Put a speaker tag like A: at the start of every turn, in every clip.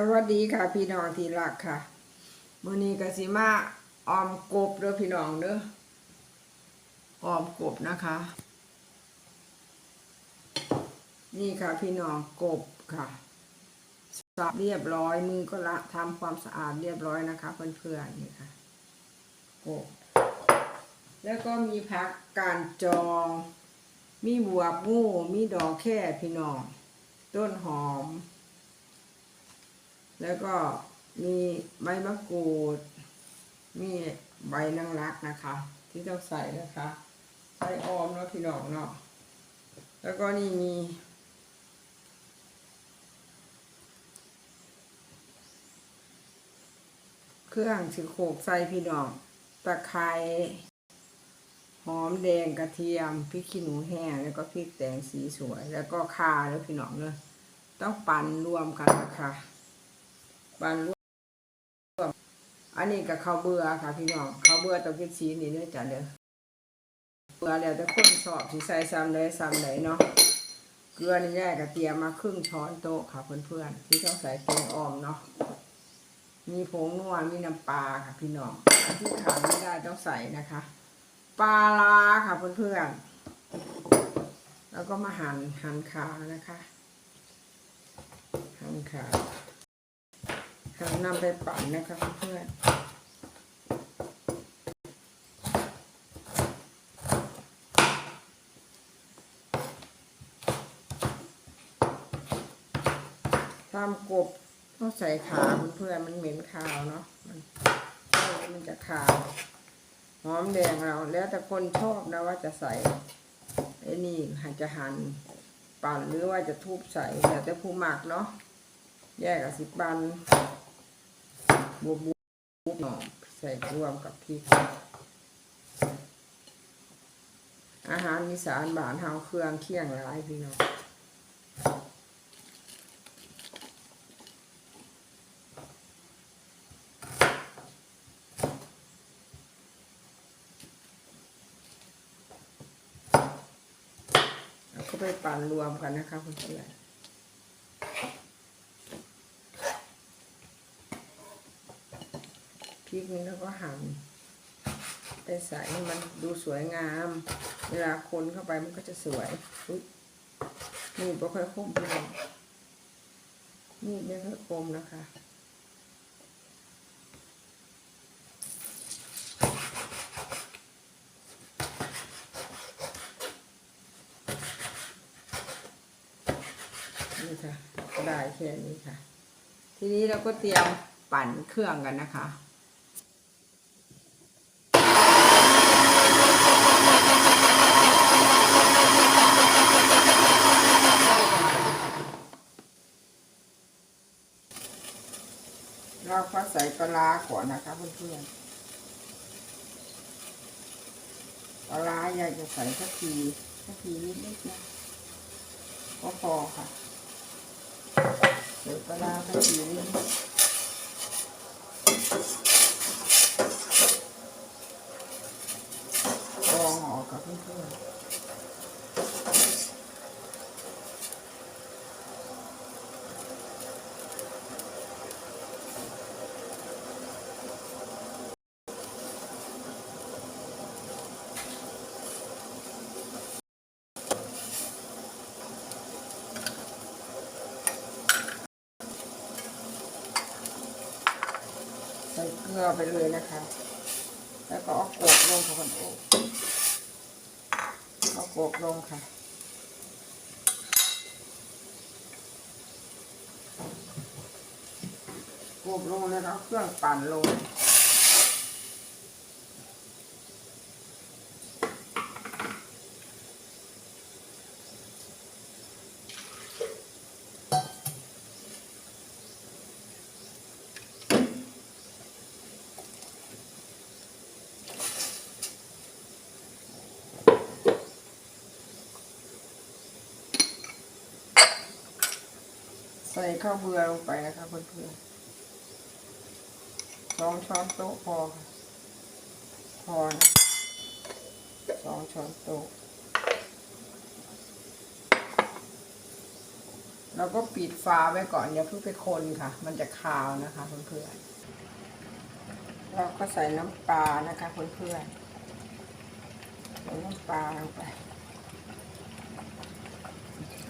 A: สวัสดีค่ะพี่น้องที่รักค่ะมื้อนี้กสิมาออมกบเด้อพี่น้องเด้อออมกบนะคะ นี่ค่ะพี่น้องกบค่ะสับเรียบร้อยมือก็ละทำความสะอาดเรียบร้อยนะคะเพื่อนๆนี่ค่ะกบแล้วก็มีผักกาดจอง มีบวบงูมีดอกแค่พี่น้อง ต้นหอม แล้วก็มีใบมะกรูด มีใบนางรักนะคะ ที่ต้องใส่นะคะ ใส่ออมเนาะพี่น้องเนาะ แล้วก็นี่มีเครื่องสิโขกใส่พี่น้องตะไคร้หอมแดงกระเทียมพริกขี้หนูแห้งแล้วก็พริกแดงสีสวย แล้วก็ข่าแล้วพี่น้องเลยต้องปั่นรวมกันนะคะ ปั่นร่วมอันนี้กับข้าวเบื่อค่ะพี่น้องข้าวเบื่อต้องกินสีนี่เด้อจ้ะเด้อเบื่อแล้วแต่คนสอบสิใส่ซ้ำเลยซ้ำเลยเนาะเกลือนี่แยกกระเทียมมาครึ่งช้อนโต๊ะค่ะเพื่อนๆที่ต้องใส่แกงอ่อมเนาะมีผงนัวมีน้ำปลาค่ะพี่น้องที่ขาดไม่ได้ต้องใส่นะคะปลาลาค่ะเพื่อนๆแล้วก็มาหั่นหั่นขานะคะหั่นขา หั่นนำไปปั่นนะคะเพื่อนๆทำกบต้องใส่ขาเพื่อนมันเหม็นคาวเนาะมันมันจะคาวหอมแดงเราแล้วแต่คนชอบนะว่าจะใส่ไอ้นี่หันจะหั่นปั่นหรือว่าจะทุบใส่แล้วแต่ผู้หมักเนาะแยกกับสิบบัน บวบวบหน่อใส่รวมกับพริกอาหารอีสานบานเฮาเครื่องเคียงหลายพี่น้องแล้วก็ไปปั่นรวมกันนะคะเพื่อนๆ ริกนี้แล้วก็หั่นไปใส่มันดูสวยงาม เวลาคนเข้าไปมันก็จะสวยอุ๊ยมีดไม่ค่อยคมพี่น้องมีดไม่ค่อยคมนะคะนี่ค่ะได้แค่นี้ค่ะ ทีนี้เราก็เตรียมปั่นเครื่องกันนะคะ เราก็ใส่ปลาร้าก่อนนะคะเพื่อนๆปลาอยากจะใส่สักทีสักทีนิดๆนะก็พอค่ะใส่ปลาร้าสักทีนิดกรองออกกับเพื่อนๆใส่เก ลือไปเลยนะคะ แล้วก็เอากบลงค่ะคุณโอ๊เอากบลงค่ะกบลงแล้วก็เอาเครื่องปั่นลง ใส่ข้าวเบื่อลงไปนะคะเพื่อนๆสองช้อนโต๊ะพอค่ะพอนะสองช้อนโต๊ะแเราก็ปิดฝาไว้ก่อนอย่าเพิ่งไปคนค่ะ มันจะคาวนะคะเพื่อนๆเราก็ใส่น้ำปลานะคะเพื่อนๆใส่น้ำปลาลงไป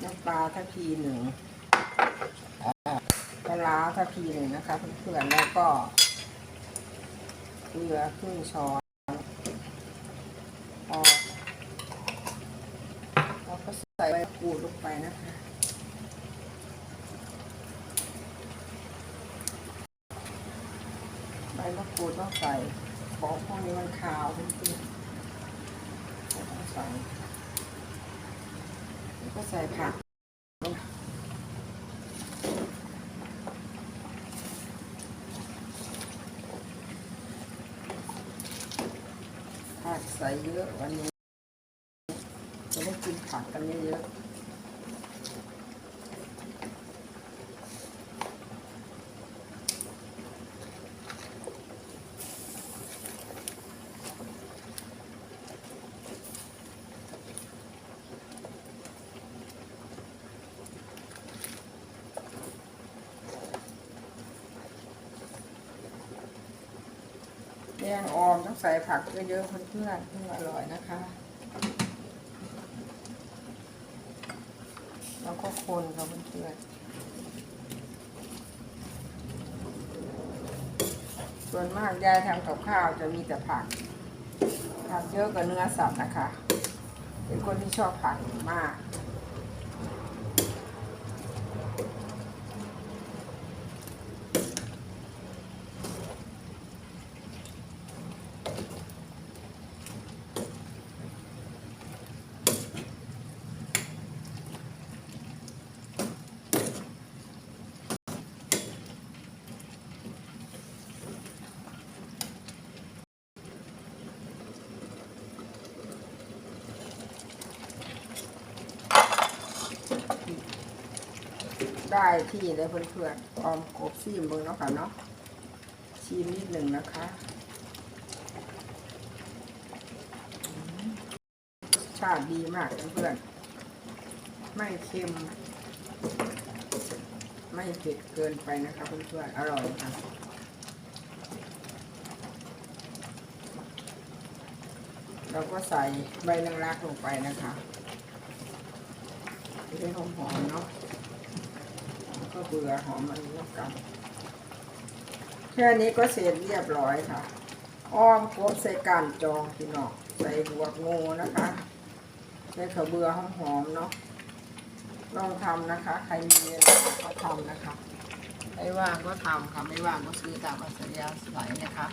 A: น้ำปลาทัพพีหนึ่ง ทัพพีหนึ่งนะคะ เพื่อนๆแล้วก็เกลือครึ่งช้อนพอแล้วก็ใส่ใบกูดลงไปนะคะใบมะกรูดต้องใส่ของพวกนี้มันคาวเพื่อนๆต้องใส่แล้วก็ใส่ผัก ผักใส่เยอะวันนี้จะได้กินผักกันเยอะๆ มต้องใส่ผักเยอะๆเพื่อนๆเพื่ออร่อยนะคะ แล้วก็คนค่ะเพื่อนๆส่วนมากยายทำกับข้าวจะมีแต่ผัก ผักเยอะกว่าเนื้อสัตว์นะคะ เป็นคนที่ชอบผักมาก ได้ที่เลยเพื่อนๆออมกบซีมเบิ้งเนาะค่ะเนาะชิมนิดหนึ่งนะคะ ชาติดีมากเพื่อนๆไม่เค็ม ไม่เผ็ดเกินไปนะคะเพื่อนๆอร่อยค่ะเราก็ใส่ใบนางรักลงไปนะคะจะได้หอมๆเนาะ ก็เบื่อหอมมันร่วมกันแค่นี้ก็เสร็จเรียบร้อยค่ะ อ้อมกบใส่การจองพี่น้องใส่บวกงูนะคะใส่ข้าวเบื่อหอมๆเนาะลองทำนะคะ ใครมีเวลาก็ทำนะคะ ไม่ว่างก็ทำค่ะ ไม่ว่างก็ซื้อตามอัธยาศัยนะคะ